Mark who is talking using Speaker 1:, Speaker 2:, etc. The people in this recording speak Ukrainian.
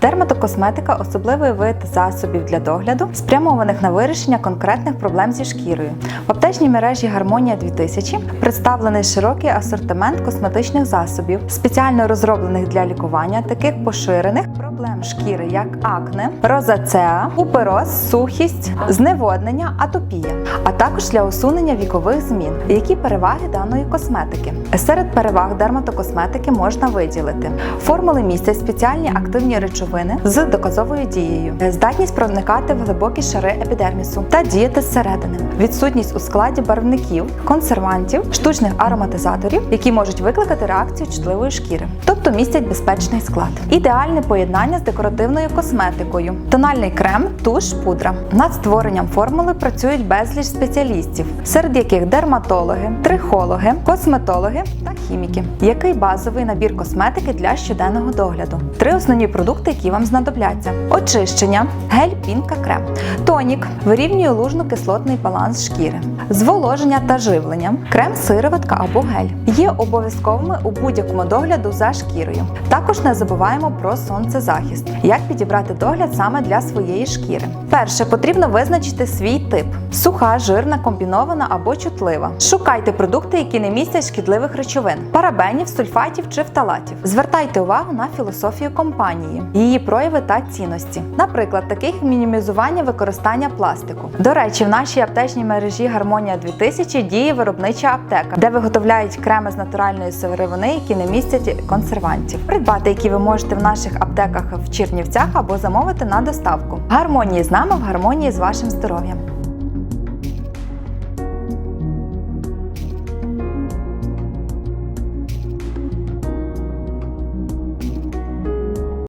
Speaker 1: Дерматокосметика особливий вид засобів для догляду, спрямованих на вирішення конкретних проблем зі шкірою. В аптечній мережі Гармонія 2000 представлений широкий асортимент косметичних засобів, спеціально розроблених для лікування таких поширених проблем шкіри, як акне, розацеа, купероз, сухість, зневоднення, атопія, а також для усунення вікових змін. Які переваги даної косметики? Серед переваг дерматокосметики можна виділити формули містять спеціальні активні речовини з доказовою дією, здатність проникати в глибокі шари епідермісу та діяти зсередини, відсутність у складі барвників, консервантів, штучних ароматизаторів, які можуть викликати реакцію чутливої шкіри, тобто містять безпечний склад. Ідеальне поєднання з декоративною косметикою, тональний крем, туш, пудра. Над створенням формули працюють безліч спеціалістів, серед яких дерматологи, трихологи, косметологи та хіміки. Який базовий набір косметики для щоденного догляду? Три основні продукти, які вам знадобляться: очищення, гель пінка крем, тонік вирівнює лужно-кислотний баланс шкіри, зволоження та живлення, крем сироватка або гель є обов'язковими у будь-якому догляду за шкірою. Також не забуваємо про сонцезахист. Як підібрати догляд саме для своєї шкіри? Перше потрібно визначити свій тип: суха, жирна, комбінована або чутлива. Шукайте продукти, які не містять шкідливих речовин, парабенів, сульфатів чи фталатів. Звертайте увагу на філософію компанії, її прояви та цінності, наприклад, таких мінімізування використання пластику. До речі, в нашій аптечній мережі Гармонія 2000 діє виробнича аптека, де виготовляють креми з натуральної сировини, які не містять консервантів. Придбати, які ви можете в наших аптеках в Чернівцях або замовити на доставку. Гармонії з нами в гармонії з вашим здоров'ям.